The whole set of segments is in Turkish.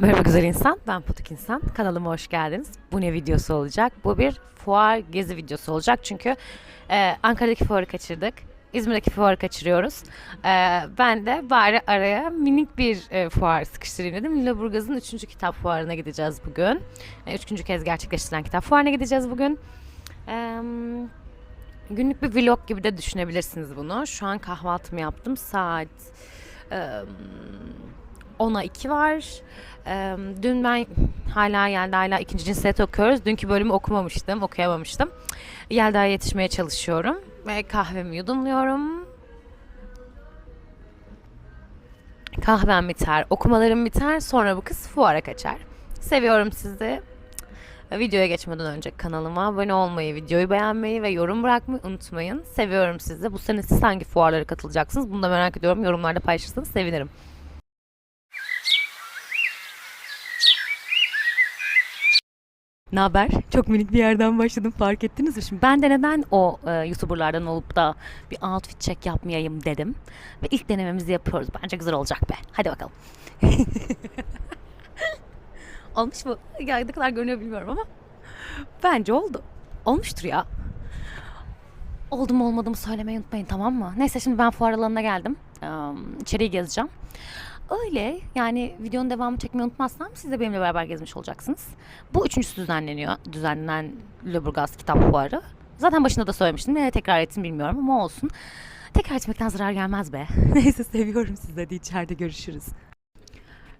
Merhaba güzel insan, ben Putuk İnsan. Kanalıma hoş geldiniz. Bu ne videosu olacak? Bu bir fuar gezi videosu olacak. Çünkü e, Ankara'daki fuarı kaçırdık. İzmir'deki fuarı kaçırıyoruz. E, ben de bari araya minik bir e, fuar sıkıştırayım dedim. Lüleburgaz'ın 3. kitap fuarına gideceğiz bugün. E, kez gerçekleştirilen kitap fuarına gideceğiz bugün. E, günlük bir vlog gibi de düşünebilirsiniz bunu. Şu an kahvaltımı yaptım. Saat... E, 10'a 2 var. Dün ben hala Yelda hala ikinci cinsiyet okuyoruz. Dünkü bölümü okumamıştım, okuyamamıştım. Yelda'ya yetişmeye çalışıyorum. Ve kahvemi yudumluyorum. Kahvem biter, okumalarım biter. Sonra bu kız fuara kaçar. Seviyorum sizi. Videoya geçmeden önce kanalıma abone olmayı, videoyu beğenmeyi ve yorum bırakmayı unutmayın. Seviyorum sizi. Bu sene siz hangi fuarlara katılacaksınız? Bunu da merak ediyorum. Yorumlarda paylaşırsanız sevinirim. Ne haber? Çok minik bir yerden başladım fark ettiniz mi? Şimdi ben de neden o e, YouTuber'lardan olup da bir outfit check yapmayayım dedim. Ve ilk denememizi yapıyoruz. Bence güzel olacak be. Hadi bakalım. Olmuş mu? Ya ne kadar görünüyor bilmiyorum ama. Bence oldu. Olmuştur ya. Oldu mu olmadı mı söylemeyi unutmayın tamam mı? Neyse şimdi ben fuar alanına geldim. Ee, içeriği gezeceğim. Öyle yani videonun devamı çekmeyi unutmazsam siz de benimle beraber gezmiş olacaksınız. Bu üçüncüsü düzenleniyor. Düzenlenen Lüleburgaz Kitap Fuarı. Zaten başında da söylemiştim. Nereye tekrar ettim bilmiyorum ama olsun. Tekrar etmekten zarar gelmez be. Neyse seviyorum sizi. Hadi içeride görüşürüz.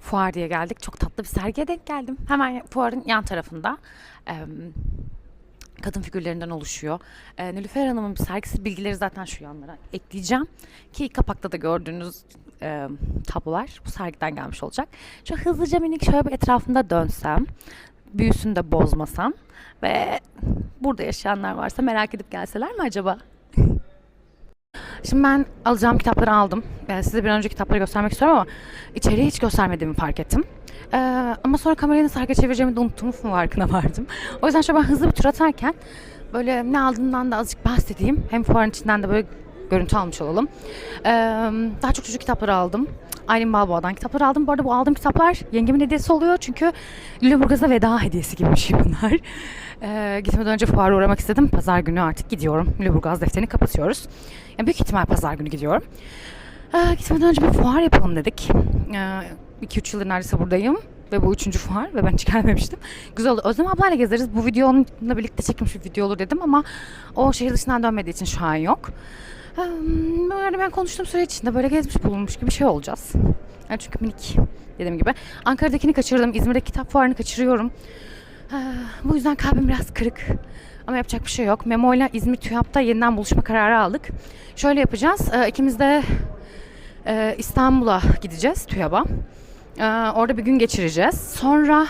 Fuar diye geldik. Çok tatlı bir sergiye denk geldim. Hemen fuarın yan tarafında. Em, kadın figürlerinden oluşuyor. E, Nilüfer Hanım'ın sergisi bilgileri zaten şu yanlara ekleyeceğim. Ki kapakta da gördüğünüz e, tablolar bu sergiden gelmiş olacak. Şöyle hızlıca minik şöyle bir etrafında dönsem, büyüsünü de bozmasam ve burada yaşayanlar varsa merak edip gelseler mi acaba? Şimdi ben alacağım kitapları aldım. Yani size bir önce kitapları göstermek istiyorum ama içeriği hiç göstermediğimi fark ettim. Ee, ama sonra kamerayı nasıl hareket çevireceğimi de unuttuğumu farkına vardım. O yüzden şöyle ben hızlı bir tur atarken böyle ne aldığımdan da azıcık bahsedeyim. Hem fuarın içinden de böyle görüntü almış olalım. Ee, daha çok çocuk kitapları aldım. Aylin Balboa'dan kitaplar aldım. Bu arada bu aldığım kitaplar yengemin hediyesi oluyor. Çünkü Lüleburgaz'a veda hediyesi gibi bir şey bunlar. Ee, gitmeden önce fuara uğramak istedim. Pazar günü artık gidiyorum. Lüleburgaz defterini kapatıyoruz. Yani büyük ihtimal pazar günü gidiyorum. Ee, gitmeden önce bir fuar yapalım dedik. 2-3 yıldır neredeyse buradayım. Ve bu üçüncü fuar ve ben hiç gelmemiştim. Güzel oldu. Özlem ablayla gezeriz. Bu videonunla birlikte çekilmiş bir video olur dedim ama o şehir dışından dönmediği için şu an yok. Hmm, Böyle ben konuştuğum süre içinde böyle gezmiş bulunmuş gibi bir şey olacağız. Yani çünkü minik dediğim gibi. Ankara'dakini kaçırdım. İzmir'deki kitap fuarını kaçırıyorum. Ah, Bu yüzden kalbim biraz kırık. Ama yapacak bir şey yok. Memo ile İzmir TÜYAP'ta yeniden buluşma kararı aldık. Şöyle yapacağız. Ee, İkimiz de e, İstanbul'a gideceğiz TÜYAP'a. Ee, Orada bir gün geçireceğiz. Sonra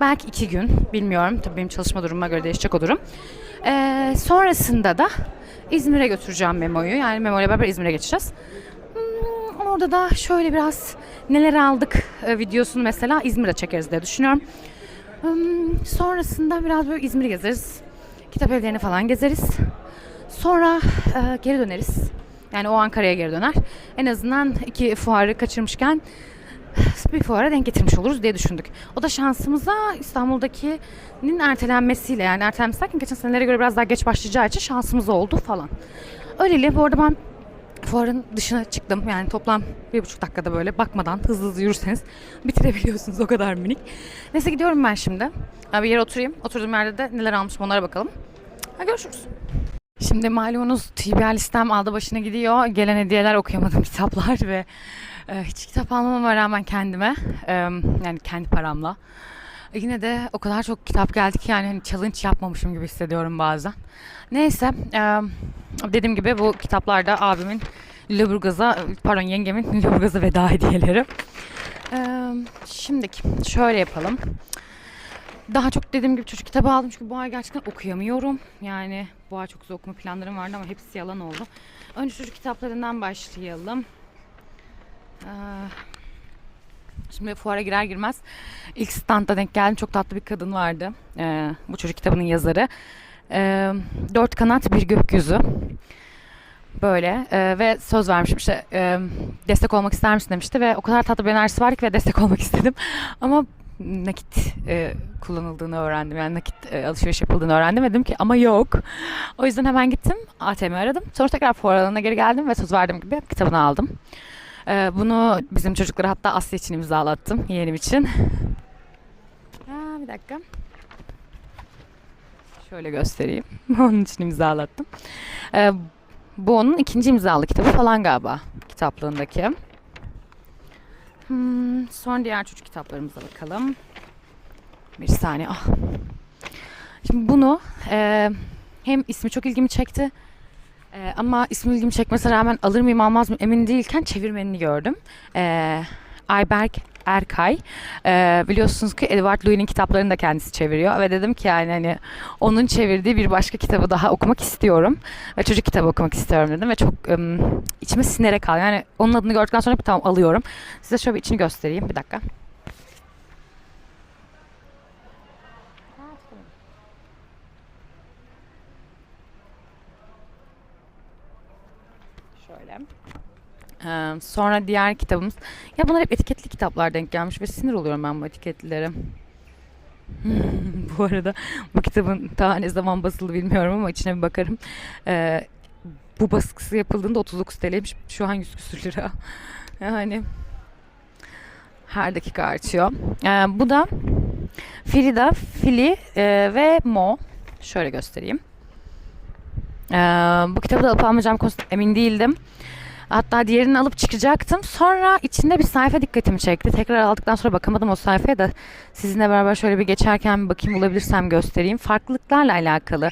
belki iki gün bilmiyorum. Tabii benim çalışma durumuma göre değişecek o durum. Ee, sonrasında da İzmir'e götüreceğim Memo'yu. Yani Memo ile beraber İzmir'e geçeceğiz. Hmm, orada da şöyle biraz neler aldık e, videosunu mesela İzmir'de çekeriz diye düşünüyorum. Hmm, sonrasında biraz böyle İzmir'i gezeriz. Kitap evlerini falan gezeriz. Sonra e, geri döneriz. Yani o Ankara'ya geri döner. En azından iki fuarı kaçırmışken bir fuara denk getirmiş oluruz diye düşündük. O da şansımıza İstanbul'dakinin ertelenmesiyle yani ertelenmesi derken geçen senelere göre biraz daha geç başlayacağı için şansımız oldu falan. Öyleli bu arada ben fuarın dışına çıktım. Yani toplam bir buçuk dakikada böyle bakmadan hızlı hızlı yürürseniz bitirebiliyorsunuz o kadar minik. Neyse gidiyorum ben şimdi. Ya bir yere oturayım. Oturduğum yerde de neler almışım onlara bakalım. Ha, görüşürüz. Şimdi malumunuz TBR listem aldı başına gidiyor. Gelen hediyeler okuyamadığım kitaplar ve e, hiç kitap almamama rağmen kendime e, yani kendi paramla e, yine de o kadar çok kitap geldi ki yani hani challenge yapmamışım gibi hissediyorum bazen. Neyse e, dediğim gibi bu kitaplarda abimin Lüleburgaz'a pardon yengemin Lüleburgaz'a veda hediyeleri. E, şimdiki şöyle yapalım. Daha çok dediğim gibi çocuk kitabı aldım çünkü bu ay gerçekten okuyamıyorum. Yani bu ay çok güzel okuma planlarım vardı ama hepsi yalan oldu. Önce çocuk kitaplarından başlayalım. Ee, Şimdi fuara girer girmez ilk standta denk geldim. Çok tatlı bir kadın vardı. Ee, bu çocuk kitabının yazarı. Ee, dört kanat bir gökyüzü. Böyle e, ve söz vermişim işte e, destek olmak ister misin demişti ve o kadar tatlı bir enerjisi vardı ki ve destek olmak istedim. Ama nakit e, kullanıldığını öğrendim. Yani nakit e, alışveriş yapıldığını öğrendim. Dedim ki ama yok. O yüzden hemen gittim. ATM'i aradım. Sonra tekrar fuar alanına geri geldim ve söz verdiğim gibi kitabını aldım. E, bunu bizim çocuklara hatta Asya için imzalattım. Yeğenim için. Ha, bir dakika. Şöyle göstereyim. onun için imzalattım. E, bu onun ikinci imzalı kitabı falan galiba kitaplığındaki. Hmm, sonra diğer çocuk kitaplarımıza bakalım. Bir saniye. Ah. Şimdi bunu e, hem ismi çok ilgimi çekti. e, ama ismi ilgimi çekmesine rağmen alır mıyım almaz mıyım emin değilken çevirmenini gördüm. E, Ayberk Erkay. E, biliyorsunuz ki Edward Louis'nin kitaplarını da kendisi çeviriyor. Ve dedim ki yani hani onun çevirdiği bir başka kitabı daha okumak istiyorum. Ve çocuk kitabı okumak istiyorum dedim. Ve çok ım, içime sinerek kaldı. Yani onun adını gördükten sonra bir tamam alıyorum. Size şöyle bir içini göstereyim. Bir dakika. Şöyle. Ee, sonra diğer kitabımız. Ya bunlar hep etiketli kitaplar denk gelmiş ve sinir oluyorum ben bu etiketlilere. bu arada bu kitabın daha ne zaman basıldı bilmiyorum ama içine bir bakarım. Ee, bu baskısı yapıldığında 39 TL'ymiş. Şu an 100 küsür lira. Yani her dakika artıyor. Ee, bu da Frida, Fili e, ve Mo. Şöyle göstereyim. Ee, bu kitabı da alıp almayacağım konusunda emin değildim. Hatta diğerini alıp çıkacaktım. Sonra içinde bir sayfa dikkatimi çekti. Tekrar aldıktan sonra bakamadım o sayfaya da sizinle beraber şöyle bir geçerken bir bakayım bulabilirsem göstereyim. Farklılıklarla alakalı,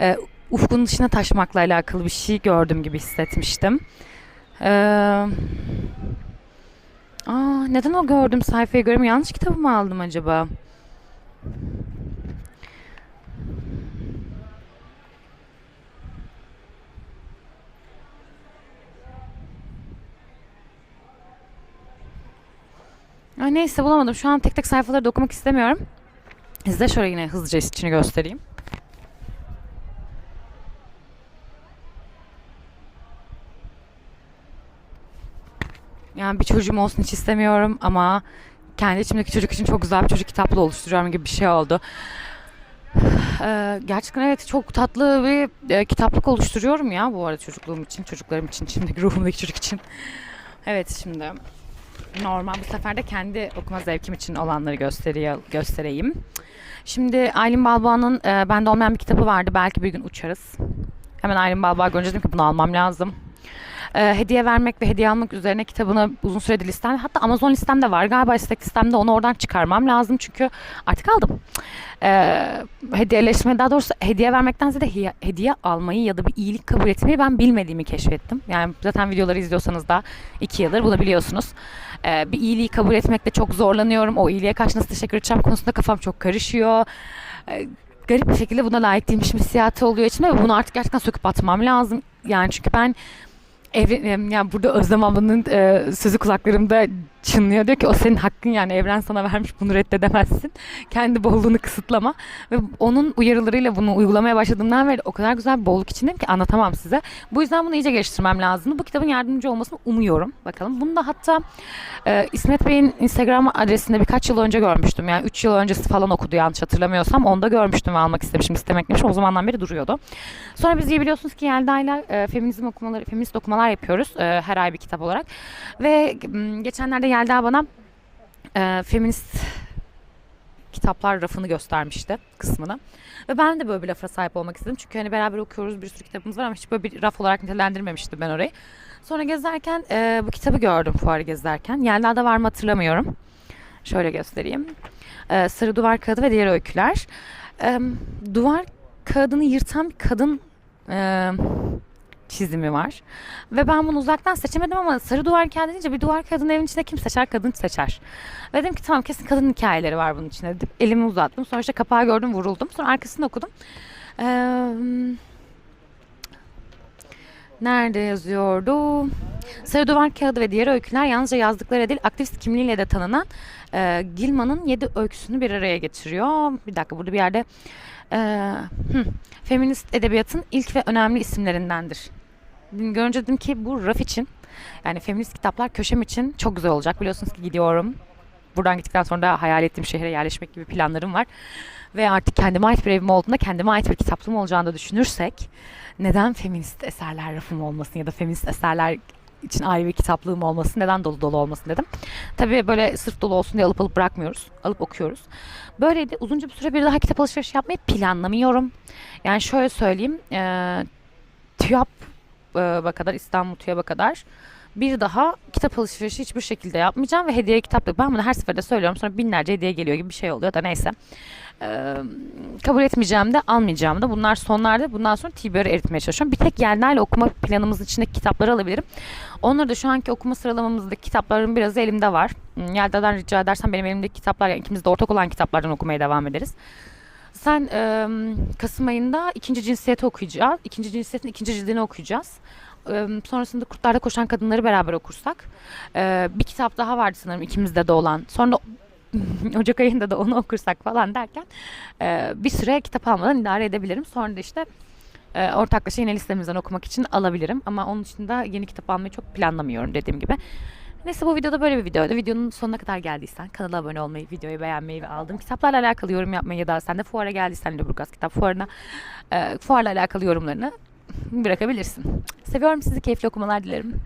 e, ufkun dışına taşmakla alakalı bir şey gördüm gibi hissetmiştim. Ee, aa, neden o gördüm sayfayı görüyorum? Yanlış kitabı mı aldım acaba? Ay neyse bulamadım. Şu an tek tek sayfaları da okumak istemiyorum. Size şöyle yine hızlıca içini göstereyim. Yani bir çocuğum olsun hiç istemiyorum ama kendi içimdeki çocuk için çok güzel bir çocuk kitaplı oluşturuyorum gibi bir şey oldu. Ee, gerçekten evet çok tatlı bir e, kitaplık oluşturuyorum ya bu arada çocukluğum için, çocuklarım için, şimdiki ruhumdaki çocuk için. Evet şimdi normal bu sefer de kendi okuma zevkim için olanları göstereyim. Şimdi Aylin Balbağ'ın e, bende olmayan bir kitabı vardı. Belki bir gün uçarız. Hemen Aylin Balbağ görünce dedim ki bunu almam lazım. E, hediye vermek ve hediye almak üzerine kitabını uzun süredir listem. Hatta Amazon listemde var. Galiba istek listemde onu oradan çıkarmam lazım. Çünkü artık aldım. E, hediyeleşme daha doğrusu hediye vermektense de hiye- hediye almayı ya da bir iyilik kabul etmeyi ben bilmediğimi keşfettim. Yani zaten videoları izliyorsanız da iki yıldır bunu biliyorsunuz. Ee, bir iyiliği kabul etmekte çok zorlanıyorum. O iyiliğe karşı nasıl teşekkür edeceğim konusunda kafam çok karışıyor. Ee, garip bir şekilde buna layık değilmişim hissiyatı oluyor içimde ve bunu artık gerçekten söküp atmam lazım. Yani çünkü ben evren, yani burada Özlem ablanın e, sözü kulaklarımda çınlıyor. Diyor ki o senin hakkın yani evren sana vermiş bunu reddedemezsin. Kendi bolluğunu kısıtlama. Ve onun uyarılarıyla bunu uygulamaya başladığımdan beri o kadar güzel bir bolluk içindeyim ki anlatamam size. Bu yüzden bunu iyice geliştirmem lazım. Bu kitabın yardımcı olmasını umuyorum. Bakalım. Bunu da hatta e, İsmet Bey'in Instagram adresinde birkaç yıl önce görmüştüm. Yani 3 yıl öncesi falan okudu yanlış hatırlamıyorsam. Onda görmüştüm ve almak istemişim, istemekmişim. O zamandan beri duruyordu. Sonra biz iyi biliyorsunuz ki Yelda'yla e, feminizm okumaları, feminist okumalar yapıyoruz. E, her ay bir kitap olarak. Ve geçenlerde Yelda bana e, feminist kitaplar rafını göstermişti kısmını. Ve ben de böyle bir lafa sahip olmak istedim. Çünkü hani beraber okuyoruz bir sürü kitabımız var ama hiç böyle bir raf olarak nitelendirmemiştim ben orayı. Sonra gezerken e, bu kitabı gördüm fuarı gezerken. Yerlerde var mı hatırlamıyorum. Şöyle göstereyim. E, Sarı Duvar Kağıdı ve Diğer Öyküler. E, duvar kağıdını yırtan bir kadın e, çizimi var. Ve ben bunu uzaktan seçemedim ama sarı duvar kağıdı deyince bir duvar kağıdının evin içinde kim seçer? Kadın seçer. Ve dedim ki tamam kesin kadın hikayeleri var bunun içinde. Dedim, elimi uzattım. Sonra işte kapağı gördüm vuruldum. Sonra arkasını okudum. Eee... Nerede yazıyordu? Sarı Duvar Kağıdı ve Diğer Öyküler yalnızca yazdıkları değil aktivist kimliğiyle de tanınan e, Gilman'ın yedi öyküsünü bir araya getiriyor. Bir dakika burada bir yerde e, hı, feminist edebiyatın ilk ve önemli isimlerindendir. Görünce dedim ki bu raf için yani feminist kitaplar köşem için çok güzel olacak. Biliyorsunuz ki gidiyorum buradan gittikten sonra da hayal ettiğim şehre yerleşmek gibi planlarım var. Ve artık kendime ait bir evim olduğunda kendime ait bir kitaplığım olacağını da düşünürsek neden feminist eserler rafım olmasın ya da feminist eserler için ayrı bir kitaplığım olmasın, neden dolu dolu olmasın dedim. Tabii böyle sırf dolu olsun diye alıp alıp bırakmıyoruz. Alıp okuyoruz. Böyleydi. Uzunca bir süre bir daha kitap alışverişi yapmayı planlamıyorum. Yani şöyle söyleyeyim. E, TÜYAP'a kadar, İstanbul TÜYAP'a kadar bir daha kitap alışverişi hiçbir şekilde yapmayacağım ve hediye kitap yok. Ben bunu her seferinde söylüyorum. Sonra binlerce hediye geliyor gibi bir şey oluyor da neyse. Ee, kabul etmeyeceğim de almayacağım da bunlar sonlarda bundan sonra TBR'ı eritmeye çalışıyorum. Bir tek Yelda ile okuma planımız içindeki kitapları alabilirim. Onları da şu anki okuma sıralamamızdaki kitapların biraz elimde var. Hmm, Yelda'dan rica edersen benim elimdeki kitaplar yani ikimiz de ortak olan kitaplardan okumaya devam ederiz. Sen e, Kasım ayında ikinci cinsiyeti okuyacağız. İkinci cinsiyetin ikinci cildini okuyacağız. E, sonrasında Kurtlarda Koşan Kadınları beraber okursak. e, bir kitap daha vardı sanırım ikimizde de olan. Sonra Ocak ayında da onu okursak falan derken e, bir süre kitap almadan idare edebilirim. Sonra da işte e, ortaklaşa yine listemizden okumak için alabilirim. Ama onun dışında yeni kitap almayı çok planlamıyorum dediğim gibi. Neyse bu videoda böyle bir videoydu. Videonun sonuna kadar geldiysen kanala abone olmayı, videoyu beğenmeyi ve aldığım kitaplarla alakalı yorum yapmayı ya da sen de fuara geldiysen Lüburgaz Kitap Fuarı'na e, fuarla alakalı yorumlarını bırakabilirsin. Seviyorum sizi. Keyifli okumalar dilerim.